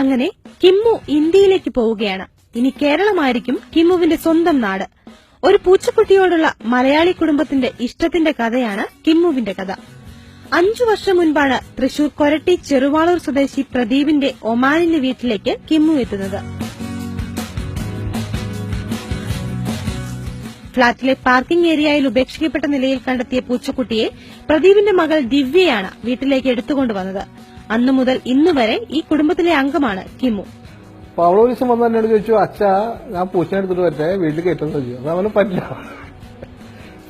അങ്ങനെ കിമ്മു ഇന്ത്യയിലേക്ക് പോവുകയാണ്. ഇനി കേരളമായിരിക്കും കിമ്മുവിന്റെ സ്വന്തം നാട്. ഒരു പൂച്ചക്കുട്ടിയോടുള്ള മലയാളി കുടുംബത്തിന്റെ ഇഷ്ടത്തിന്റെ കഥയാണ് കിമ്മുവിന്റെ കഥ. അഞ്ചു വർഷം മുൻപാണ് തൃശൂർ കൊരട്ടി ചെറുവാളൂർ സ്വദേശി പ്രദീപിന്റെ ഒമാനിന്റെ വീട്ടിലേക്ക് കിമ്മു എത്തുന്നത്. ഫ്ളാറ്റിലെ പാർക്കിംഗ് ഏരിയയിൽ ഉപേക്ഷിക്കപ്പെട്ട നിലയിൽ കണ്ടെത്തിയ പൂച്ചക്കുട്ടിയെ പ്രദീപിന്റെ മകൾ ദിവ്യയാണ് വീട്ടിലേക്ക് എടുത്തുകൊണ്ടുവന്നത്. അന്നു മുതൽ ഇന്നുവരെ ഈ കുടുംബത്തിലെ അംഗമാണ് കിമു. അപ്പൊ അവൾ ഒരു വന്ന് എന്നോട് ചോദിച്ചു അച്ഛ ഞാൻ പൂച്ചനെ എടുത്തിട്ട് വരട്ടെ വീട്ടിൽ കയറ്റം ചോദിച്ചു. അത് അവന് പറ്റില്ല.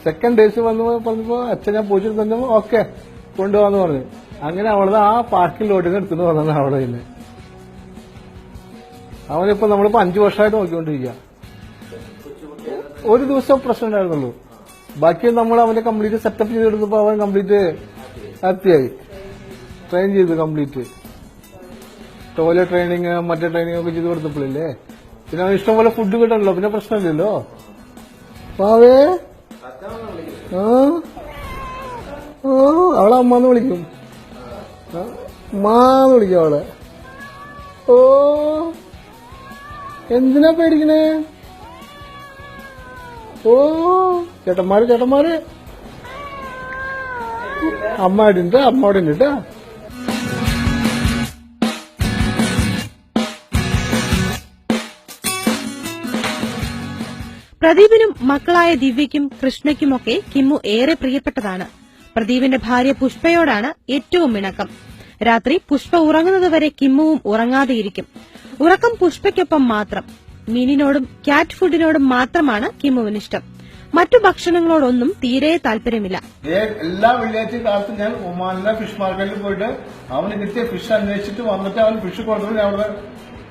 സെക്കൻഡ് ഡേയ്സ് വന്ന് പറഞ്ഞപ്പോ അച്ഛൻ ഞാൻ പൂച്ച തന്നപ്പോ ഓക്കെ കൊണ്ടുപോകാന്ന് പറഞ്ഞു. അങ്ങനെ അവളത് ആ പാർക്കിൽ ലോഡിന് എടുത്തിട്ട് വന്നതാണ് അവളെ തന്നെ അവനിപ്പോ നമ്മളിപ്പോ അഞ്ചു വർഷമായിട്ട് നോക്കിക്കൊണ്ടിരിക്കുക ഒരു ദിവസം പ്രശ്നം ഉണ്ടായിരുന്നുള്ളൂ. ബാക്കി നമ്മൾ അവന്റെ കംപ്ലീറ്റ് സെറ്റപ്പ് ചെയ്ത് കൊടുത്തപ്പോ അവൻ കംപ്ലീറ്റ് ഹാപ്പിയായി ട്രെയിൻ ചെയ്തു കംപ്ലീറ്റ് ടോയ്ലറ്റ് ട്രെയിനിങ് മറ്റേ ട്രെയിനിങ് ഒക്കെ ചെയ്ത് കൊടുത്തപ്പോഴില്ലേ പിന്നെ ഇഷ്ടംപോലെ ഫുഡ് കിട്ടണല്ലോ പിന്നെ പ്രശ്നമില്ലല്ലോ? പാവേ? അവളെ അമ്മാന്ന് വിളിക്കും. ആ, ഉമ്മാന്ന് വിളിക്കും അവളെ. ഓ എന്തിനാ പേടിക്കണേ? ഓ ചേട്ടന്മാര് ചേട്ടന്മാര്. അമ്മ അടിണ്ട് അമ്മ അവിടെ ഉണ്ട് കേട്ടോ പ്രദീപിനും മക്കളായ ദിവ്യയ്ക്കും കൃഷ്ണയ്ക്കുമൊക്കെ കിമ്മു ഏറെ പ്രിയപ്പെട്ടതാണ്. പ്രദീപിന്റെ ഭാര്യ പുഷ്പയോടാണ് ഏറ്റവും ഇണക്കം. രാത്രി പുഷ്പ ഉറങ്ങുന്നതുവരെ കിമ്മുവും ഉറങ്ങാതെയിരിക്കും. ഉറക്കം പുഷ്പയ്ക്കൊപ്പം മാത്രം. മീനിനോടും ക്യാറ്റ് ഫുഡിനോടും മാത്രമാണ് കിമ്മുവിന് ഇഷ്ടം. മറ്റു ഭക്ഷണങ്ങളോടൊന്നും തീരെ താല്പര്യമില്ല. എല്ലാ വെള്ളിയാഴ്ച കാലത്ത് ഞാൻ ഒമാനിലെ ഫിഷ് മാർക്കറ്റിൽ പോയിട്ട് അവന് കിട്ടിയ ഫിഷ് അന്വേഷിച്ചിട്ട് വന്നിട്ട് അവൻ ഫിഷ് കൊടുത്തിട്ട് അവിടെ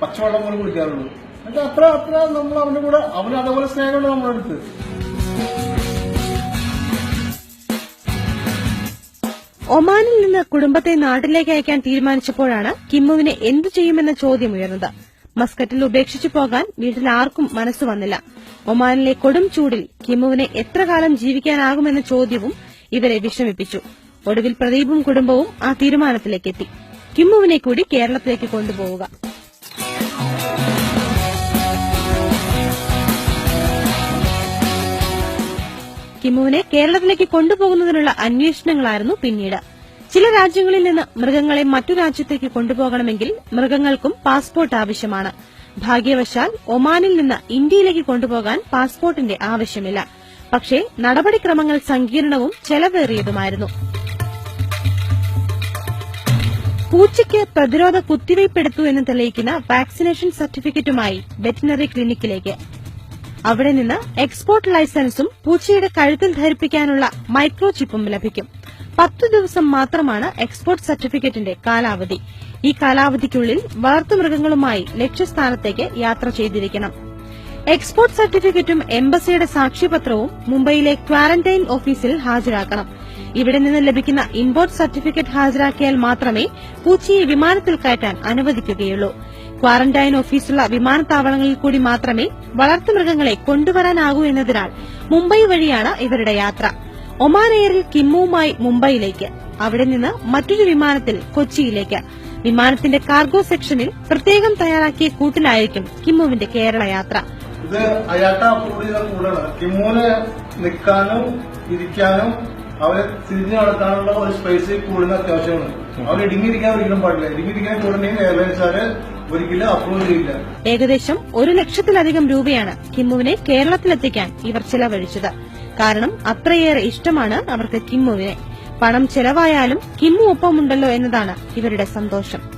പച്ചവെള്ളം പോലും കുടിക്കാറുള്ളൂ. എന്നിട്ട് അത്ര അത്ര നമ്മൾ അവന്റെ കൂടെ അവന് അതേപോലെ സ്നേഹമുണ്ട് നമ്മുടെ അടുത്ത്. ഒമാനിൽ നിന്ന് കുടുംബത്തെ നാട്ടിലേക്ക് അയക്കാൻ തീരുമാനിച്ചപ്പോഴാണ് കിമ്മുവിനെ എന്തു ചെയ്യുമെന്ന ചോദ്യം ഉയർന്നത്. മസ്കറ്റിൽ ഉപേക്ഷിച്ചു പോകാൻ വീട്ടിൽ ആർക്കും മനസ്സ് വന്നില്ല. ഒമാനിലെ കൊടും ചൂടിൽ കിമ്മുവിനെ എത്ര കാലം ജീവിക്കാനാകുമെന്ന ചോദ്യവും ഇവരെ വിഷമിപ്പിച്ചു. ഒടുവിൽ പ്രദീപും കുടുംബവും ആ തീരുമാനത്തിലേക്കെത്തി. കിമ്മുവിനെ കൂടി കേരളത്തിലേക്ക് കൊണ്ടുപോവുക. കിമുവിനെ കേരളത്തിലേക്ക് കൊണ്ടുപോകുന്നതിനുള്ള അന്വേഷണങ്ങളായിരുന്നു പിന്നീട്. ചില രാജ്യങ്ങളിൽ നിന്ന് മൃഗങ്ങളെ മറ്റു രാജ്യത്തേക്ക് കൊണ്ടുപോകണമെങ്കിൽ മൃഗങ്ങൾക്കും പാസ്പോർട്ട് ആവശ്യമാണ്. ഭാഗ്യവശാൽ ഒമാനിൽ നിന്ന് ഇന്ത്യയിലേക്ക് കൊണ്ടുപോകാൻ പാസ്പോർട്ടിന്റെ ആവശ്യമില്ല. പക്ഷേ നടപടിക്രമങ്ങൾ സങ്കീർണവും ചെലവേറിയതുമായിരുന്നു. പൂച്ചയ്ക്ക് പ്രതിരോധ കുത്തിവയ്പ്പെടുത്തു എന്ന് തെളിയിക്കുന്ന വാക്സിനേഷൻ സർട്ടിഫിക്കറ്റുമായി വെറ്റിനറി ക്ലിനിക്കിലേക്ക്. അവിടെ നിന്ന് എക്സ്പോർട്ട് ലൈസൻസും പൂച്ചയുടെ കഴുത്തിൽ ധരിപ്പിക്കാനുള്ള മൈക്രോ ചിപ്പും ലഭിക്കും. പത്തു ദിവസം മാത്രമാണ് എക്സ്പോർട്ട് സർട്ടിഫിക്കറ്റിന്റെ കാലാവധി. ഈ കാലാവധിക്കുള്ളിൽ വളർത്തുമൃഗങ്ങളുമായി ലക്ഷ്യസ്ഥാനത്തേക്ക് യാത്ര ചെയ്തിരിക്കണം. എക്സ്പോർട്ട് സർട്ടിഫിക്കറ്റും എംബസിയുടെ സാക്ഷ്യപത്രവും മുംബൈയിലെ ക്വാറന്റൈൻ ഓഫീസിൽ ഹാജരാക്കണം. ഇവിടെ നിന്ന് ലഭിക്കുന്ന ഇമ്പോർട്ട് സർട്ടിഫിക്കറ്റ് ഹാജരാക്കിയാൽ മാത്രമേ പൂച്ചയെ വിമാനത്തിൽ കയറ്റാൻ അനുവദിക്കുകയുള്ളൂ. ക്വാറന്റൈൻ ഓഫീസുള്ള വിമാനത്താവളങ്ങളിൽ കൂടി മാത്രമേ വളർത്തുമൃഗങ്ങളെ കൊണ്ടുവരാനാകൂ എന്നതിനാൽ മുംബൈ വഴിയാണ് ഇവരുടെ യാത്ര. ഒമാൻ എയറിൽ കിമ്മുവുമായി മുംബൈയിലേക്ക് അവിടെ നിന്ന് മറ്റൊരു വിമാനത്തിൽ കൊച്ചിയിലേക്ക്. വിമാനത്തിന്റെ കാർഗോ സെക്ഷനിൽ പ്രത്യേകം തയ്യാറാക്കിയ കൂട്ടിലായിരിക്കും കിമ്മുവിന്റെ കേരള യാത്ര. ഇത് അയാട്ട ചെയ്ത നിൽക്കാനും ഇരിക്കാനും അവരെ തിരിഞ്ഞു നടത്താനുള്ള ഒരു സ്പേസ് കൂടുതൽ അത്യാവശ്യമാണ്. അവർ ഇടുങ്ങിയിരിക്കാൻ ഒരിക്കലും പാടില്ല. ഇടുങ്ങിയിരിക്കാൻ കൂടുണ്ടെങ്കിൽ എയർലൈൻസുകാര് ഏകദേശം ഒരു ലക്ഷത്തിലധികം രൂപയാണ് കിമ്മുവിനെ കേരളത്തിലെത്തിക്കാൻ ഇവർ ചെലവഴിച്ചത്. കാരണം അത്രയേറെ ഇഷ്ടമാണ് അവർക്ക് കിമ്മുവിനെ. പണം ചെലവായാലും കിമ്മു ഒപ്പമുണ്ടല്ലോ എന്നതാണ് ഇവരുടെ സന്തോഷം.